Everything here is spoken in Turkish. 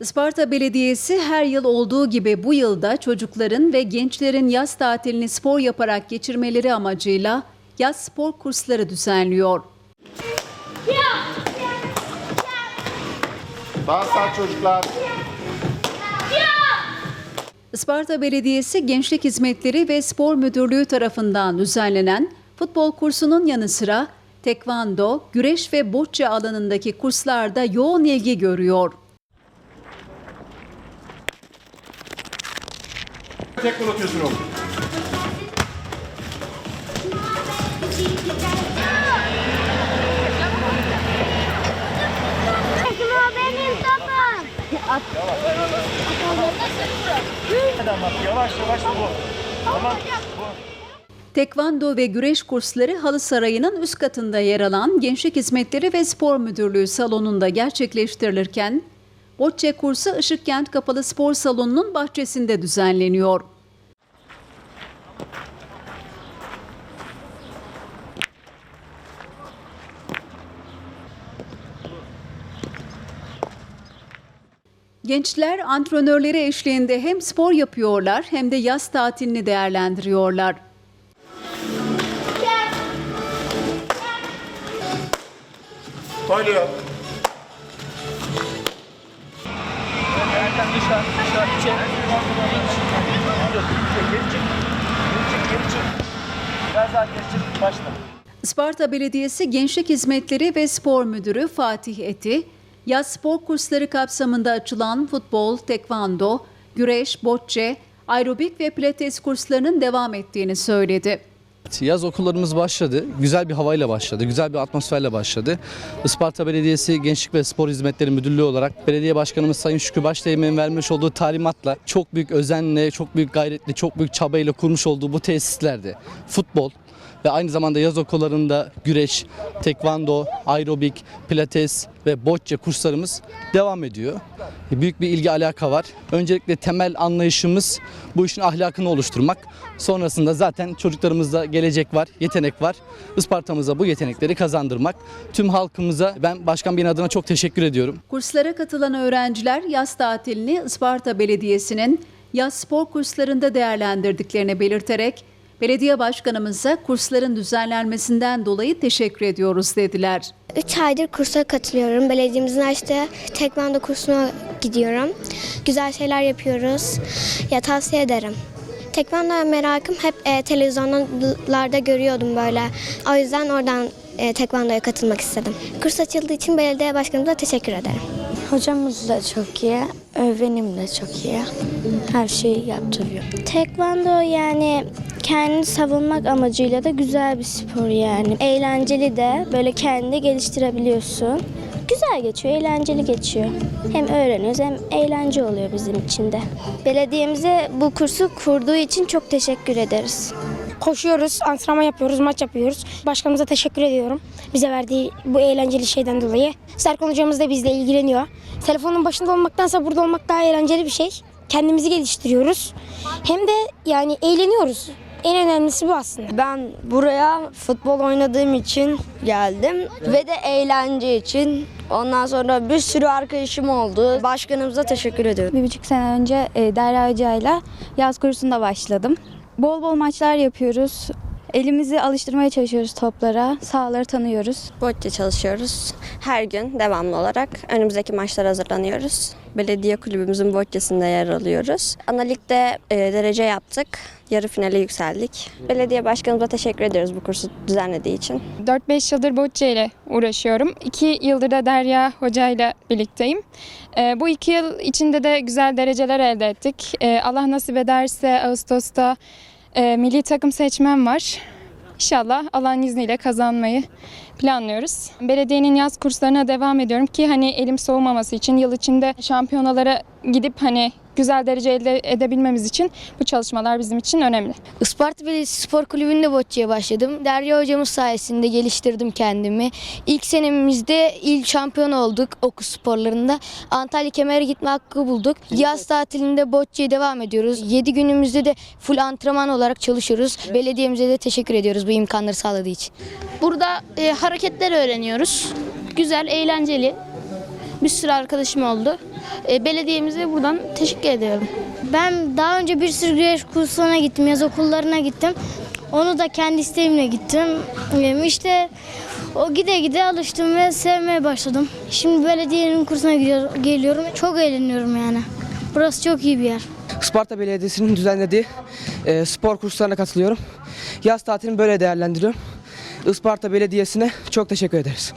Isparta Belediyesi her yıl olduğu gibi bu yılda çocukların ve gençlerin yaz tatilini spor yaparak geçirmeleri amacıyla yaz spor kursları düzenliyor. Sağ çocuklar. Isparta Belediyesi Gençlik Hizmetleri ve Spor Müdürlüğü tarafından düzenlenen futbol kursunun yanı sıra tekvando, güreş ve bocce alanındaki kurslarda yoğun ilgi görüyor. Tek bırakıyorsun oğlum. O benim topum. Tamam yavaş yavaş bu. Tamam. Tekvando ve güreş kursları Halı Sarayı'nın üst katında yer alan Gençlik Hizmetleri ve Spor Müdürlüğü salonunda gerçekleştirilirken, bocce kursu Işıkkent Kapalı Spor Salonu'nun bahçesinde düzenleniyor. Gençler antrenörleri eşliğinde hem spor yapıyorlar hem de yaz tatilini değerlendiriyorlar. Söylüyor. Erken dışarı dışarı içeri. Geri çık. Geri çık geri çık. Biraz daha geri çık. Başla. Isparta Belediyesi Gençlik Hizmetleri ve Spor Müdürü Fatih Eti, yaz spor kursları kapsamında açılan futbol, tekvando, güreş, bocce, aerobik ve pilates kurslarının devam ettiğini söyledi. Yaz okullarımız başladı. Güzel bir havayla başladı. Güzel bir atmosferle başladı. Isparta Belediyesi Gençlik ve Spor Hizmetleri Müdürlüğü olarak Belediye Başkanımız Sayın Şükrü Başdeğmen'in vermiş olduğu talimatla çok büyük özenle, çok büyük gayretle, çok büyük çabayla kurmuş olduğu bu tesislerde futbol ve aynı zamanda yaz okullarında güreş, tekvando, aerobik, pilates ve bocce kurslarımız devam ediyor. Büyük bir ilgi alaka var. Öncelikle temel anlayışımız bu işin ahlakını oluşturmak. Sonrasında zaten çocuklarımızda gelecek var, yetenek var. Isparta'mıza bu yetenekleri kazandırmak. Tüm halkımıza ben Başkan Bey'in adına çok teşekkür ediyorum. Kurslara katılan öğrenciler yaz tatilini Isparta Belediyesi'nin yaz spor kurslarında değerlendirdiklerini belirterek belediye başkanımıza kursların düzenlenmesinden dolayı teşekkür ediyoruz dediler. 3 aydır kursa katılıyorum. Belediyemizin açtığı tekvando kursuna gidiyorum. Güzel şeyler yapıyoruz. Ya tavsiye ederim. Tekvandoya merakım hep e, televizyonlarda görüyordum böyle. O yüzden oradan e, tekvandoya katılmak istedim. Kurs açıldığı için belediye başkanımıza teşekkür ederim. Hocamız da çok iyi, öğrenim de çok iyi. Her şeyi yaptırıyor. Tekvando yani kendini savunmak amacıyla da güzel bir spor yani. Eğlenceli de böyle kendini geliştirebiliyorsun. Güzel geçiyor, eğlenceli geçiyor. Hem öğreniyoruz hem eğlence oluyor bizim için de. Belediyemize bu kursu kurduğu için çok teşekkür ederiz. Koşuyoruz, antrenman yapıyoruz, maç yapıyoruz. Başkanımıza teşekkür ediyorum. Bize verdiği bu eğlenceli şeyden dolayı. Serkan hocamız da bizle ilgileniyor. Telefonun başında olmaktansa burada olmak daha eğlenceli bir şey. Kendimizi geliştiriyoruz. Hem de yani eğleniyoruz. En önemlisi bu aslında. Ben buraya futbol oynadığım için geldim ve de eğlence için. Ondan sonra bir sürü arkadaşım oldu. Başkanımıza teşekkür ediyorum. Bir buçuk sene önce e, Derya Hoca'yla yaz kursunda başladım. Bol bol maçlar yapıyoruz. Elimizi alıştırmaya çalışıyoruz toplara. Sahaları tanıyoruz. Bocce çalışıyoruz. Her gün devamlı olarak önümüzdeki maçlara hazırlanıyoruz. Belediye kulübümüzün bocçesinde yer alıyoruz. Ana ligde e, derece yaptık. Yarı finale yükseldik. Belediye başkanımıza teşekkür ediyoruz bu kursu düzenlediği için. 4-5 yıldır bocce ile uğraşıyorum. 2 yıldır da Derya Hoca ile birlikteyim. Ee, bu iki yıl içinde de güzel dereceler elde ettik. Ee, Allah nasip ederse Ağustos'ta e, milli takım seçmem var. İnşallah Allah'ın izniyle kazanmayı planlıyoruz. Belediyenin yaz kurslarına devam ediyorum ki hani elim soğumaması için yıl içinde şampiyonalara gidip hani güzel derece elde edebilmemiz için bu çalışmalar bizim için önemli. Isparta Belediyesi Spor Kulübü'nde bocçaya başladım. Derya hocamız sayesinde geliştirdim kendimi. İlk senemizde il şampiyon olduk okul sporlarında. Antalya Kemer'e gitme hakkı bulduk. Yaz tatilinde bocçaya devam ediyoruz. 7 günümüzde de full antrenman olarak çalışıyoruz. Belediyemize de teşekkür ediyoruz bu imkanları sağladığı için. Burada e, hareketler öğreniyoruz. Güzel, eğlenceli. Bir sürü arkadaşım oldu. E, belediyemize buradan teşekkür ediyorum. Ben daha önce bir sürü güreş kurslarına gittim, yaz okullarına gittim. Onu da kendi isteğimle gittim. İşte o gide gide alıştım ve sevmeye başladım. Şimdi belediyenin kursuna geliyorum. Çok eğleniyorum yani. Burası çok iyi bir yer. Isparta Belediyesi'nin düzenlediği e, spor kurslarına katılıyorum. Yaz tatilimi böyle değerlendiriyorum. Isparta Belediyesi'ne çok teşekkür ederiz.